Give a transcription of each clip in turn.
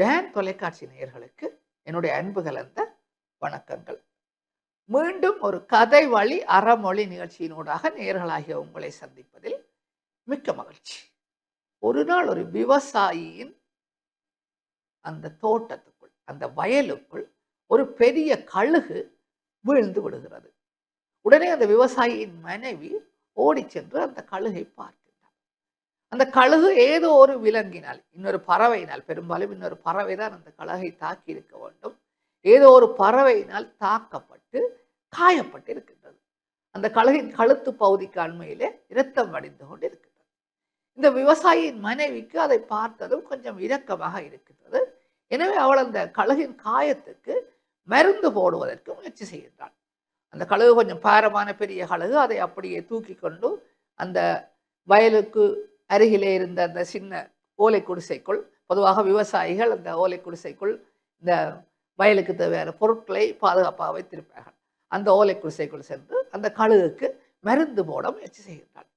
Tan தொலைக்காட்சி நேயர்களுக்கு என்னுடைய அன்பு கலந்த வணக்கங்கள். மீண்டும் ஒரு கதை வழி அறமொழி நிகழ்ச்சியினூடாக நேயர்களாகிய உங்களை சந்திப்பதில் மிக்க மகிழ்ச்சி. ஒரு நாள் ஒரு விவசாயியின் அந்த தோட்டத்துக்குள் அந்த வயலுக்குள் ஒரு பெரிய கழுகு வீழ்ந்து விடுகிறது. உடனே அந்த விவசாயியின் மனைவி ஓடி சென்று அந்த கழுகை பார்த்தார் அந்த கழுகு ஏதோ ஒரு விலங்கினால் இன்னொரு பறவையினால் பெரும்பாலும் இன்னொரு பறவை தான் அந்த கழுகை தாக்கி இருக்க வேண்டும். ஏதோ ஒரு பறவையினால் தாக்கப்பட்டு காயப்பட்டு இருக்கின்றது. அந்த கழுகின் கழுத்து பகுதிக்கு அண்மையிலே இரத்தம் வடிந்து கொண்டு இருக்கின்றது இந்த விவசாயியின் மனைவிக்கு அதை பார்த்ததும் கொஞ்சம் இரக்கமாக இருக்கின்றது. எனவே அவள் அந்த கழுகின் காயத்துக்கு மருந்து போடுவதற்கு முயற்சி செய்கின்றாள். அந்த கழுகு கொஞ்சம் பாரமான பெரிய கழுகு அதை அப்படியே தூக்கி கொண்டு அந்த வயலுக்கு அருகிலே இருந்த அந்த சின்ன ஓலை குடிசைக்குள் பொதுவாக விவசாயிகள் அந்த ஓலை குடிசைக்குள் இந்த வயலுக்கு தேவையான பொருட்களை பாதுகாப்பாக வைத்திருப்பார்கள். அந்த ஓலை குடிசைக்குள் சென்று அந்த கழுகுக்கு மருந்து போட முயற்சி செய்கிறாள்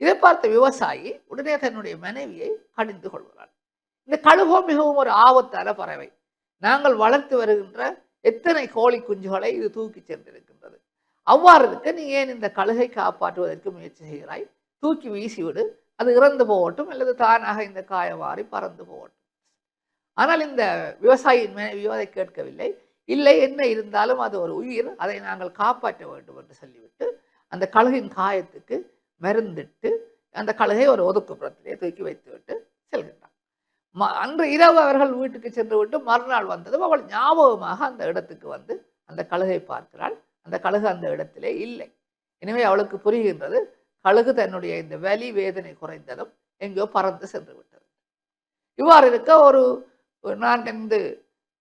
இதை பார்த்த விவசாயி உடனே தன்னுடைய மனைவியை கடிந்து கொள்கிறாள். இந்த கழுகோ மிகவும் ஒரு ஆபத்தான பறவை. நாங்கள் வளர்த்து வருகின்ற எத்தனை கோழி குஞ்சுகளை இது தூக்கி சென்றிருக்கின்றது. அவ்வாறு இருக்க நீ ஏன் இந்த கழுகை காப்பாற்றுவதற்கு முயற்சி செய்கிறாய்? தூக்கி வீசிவிடு. அது இறந்து போகட்டும் அல்லது தானாக இந்த காயவாரி பறந்து போகட்டும். ஆனால் இந்த விவசாயியின் மனைவியோ அதை கேட்கவில்லை. இல்லை என்ன இருந்தாலும் அது ஒரு உயிர் அதை நாங்கள் காப்பாற்ற வேண்டும் என்று சொல்லிவிட்டு அந்த கழுகின் காயத்துக்கு மருந்திட்டு அந்த கழுகை ஒரு ஒதுக்குப்புறத்திலே தூக்கி வைத்துவிட்டு செல்கின்றான். ம அன்று இரவு அவர்கள் வீட்டுக்கு சென்று விட்டு மறுநாள் வந்ததும் அவள் ஞாபகமாக அந்த இடத்துக்கு வந்து அந்த கழுகை பார்க்கிறாள். அந்த கழுகு அந்த இடத்திலே இல்லை. எனவே அவளுக்கு புரிகின்றது கழுகு தன்னுடைய இந்த வலி வேதனை குறைந்ததும் எங்கோ பறந்து சென்று விட்டது. இவ்வாறு இருக்க ஒரு நான்கைந்து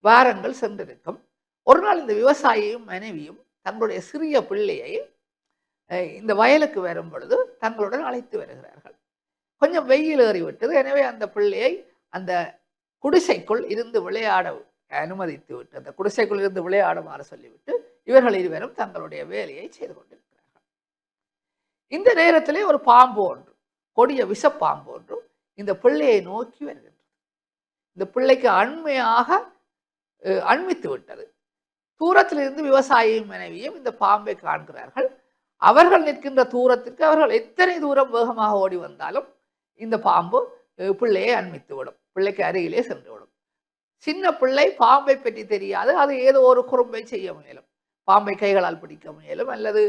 வாரங்கள் சென்றிருக்கும். ஒரு நாள் இந்த விவசாயியும் மனைவியும் தங்களுடைய சிறிய பிள்ளையை இந்த வயலுக்கு வரும் பொழுது தங்களுடன் அழைத்து வருகிறார்கள். கொஞ்சம் வெயில் ஏறிவிட்டது. எனவே அந்த பிள்ளையை அந்த குடிசைக்குள் இருந்து விளையாட அனுமதித்து விட்டு அந்த குடிசைக்குள் இருந்து விளையாடுமாறு சொல்லிவிட்டு இவர்கள் இருவரும் தங்களுடைய வேலையை செய்து கொண்டிருக்கிறார்கள் இந்த நேரத்திலே ஒரு பாம்பு ஒன்று கொடிய விஷப்பாம்பு ஒன்று இந்த பிள்ளையை நோக்கி வருகின்றது. இந்த பிள்ளைக்கு அண்மையாக அண்மித்து விட்டது. தூரத்திலிருந்து விவசாயியும் மனைவியும் இந்த பாம்பை காண்கிறார்கள். அவர்கள் நிற்கின்ற தூரத்திற்கு அவர்கள் எத்தனை தூரம் வேகமாக ஓடி வந்தாலும் இந்த பாம்பு பிள்ளையை அண்மித்து விடும். பிள்ளைக்கு அருகிலே சென்று விடும். சின்ன பிள்ளை பாம்பை பற்றி தெரியாது. அது ஏதோ ஒரு குறும்பை செய்ய முயலும். பாம்பை கைகளால் பிடிக்க முயலும் அல்லது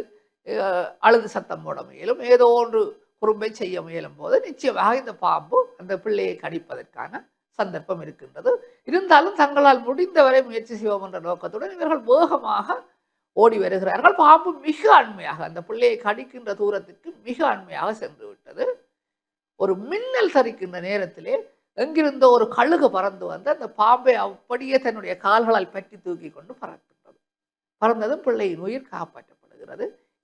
அழுது சத்தம் போட முயலும். ஏதோ ஒன்று குறும்பை செய்ய முயலும் போது நிச்சயமாக இந்த பாம்பு அந்த பிள்ளையை கடிப்பதற்கான சந்தர்ப்பம் இருக்கின்றது. இருந்தாலும் தங்களால் முடிந்தவரை முயற்சி செய்வோம் என்ற நோக்கத்துடன் இவர்கள் வேகமாக ஓடி வருகிறார்கள். பாம்பு மிக அண்மையாக அந்த பிள்ளையை கடிக்கின்ற தூரத்திற்கு மிக அண்மையாக சென்று விட்டது. ஒரு மின்னல் தரிக்கின்ற நேரத்திலே எங்கிருந்த ஒரு கழுகு பறந்து வந்து அந்த பாம்பை அப்படியே தன்னுடைய கால்களால் பற்றி தூக்கி கொண்டு பறக்கின்றது. பறந்ததும் பிள்ளையின் உயிர் காப்பாற்றும்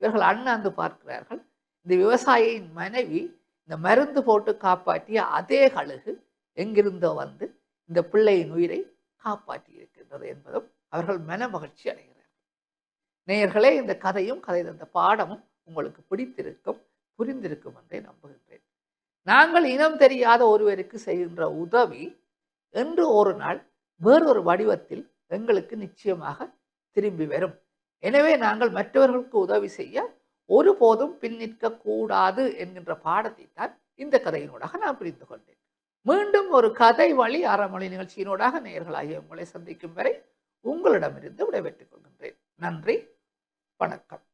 இவர்கள் அண்ணாந்து பார்க்கிறார்கள். இந்த விவசாயியின் மனைவி இந்த மருந்து போட்டு காப்பாற்றிய அதே கழுகு எங்கிருந்தோ வந்து இந்த பிள்ளையின் உயிரை காப்பாற்றி இருக்கின்றது என்பதும் அவர்கள் மன மகிழ்ச்சி அடைகிறார்கள். நேயர்களே இந்த கதையும் கதை தந்த பாடமும் உங்களுக்கு பிடித்திருக்கும் புரிந்திருக்கும் என்றே நம்புகின்றேன். நாங்கள் இனம் தெரியாத ஒருவருக்கு செய்கின்ற உதவி என்று ஒரு நாள் வேறொரு வடிவத்தில் எங்களுக்கு நிச்சயமாக திரும்பி வரும். எனவே நாங்கள் மற்றவர்களுக்கு உதவி செய்ய ஒருபோதும் பின் நிற்கக்கூடாது என்கின்ற பாடத்தை தான் இந்த கதையினூடாக நான் புரிந்து கொண்டேன். மீண்டும் ஒரு கதை வழி அறமொழி நிகழ்ச்சியினூடாக நேர்களாகிய உங்களை சந்திக்கும் வரை உங்களிடமிருந்து விடைபெற்றுக் கொள்கின்றேன். நன்றி. வணக்கம்.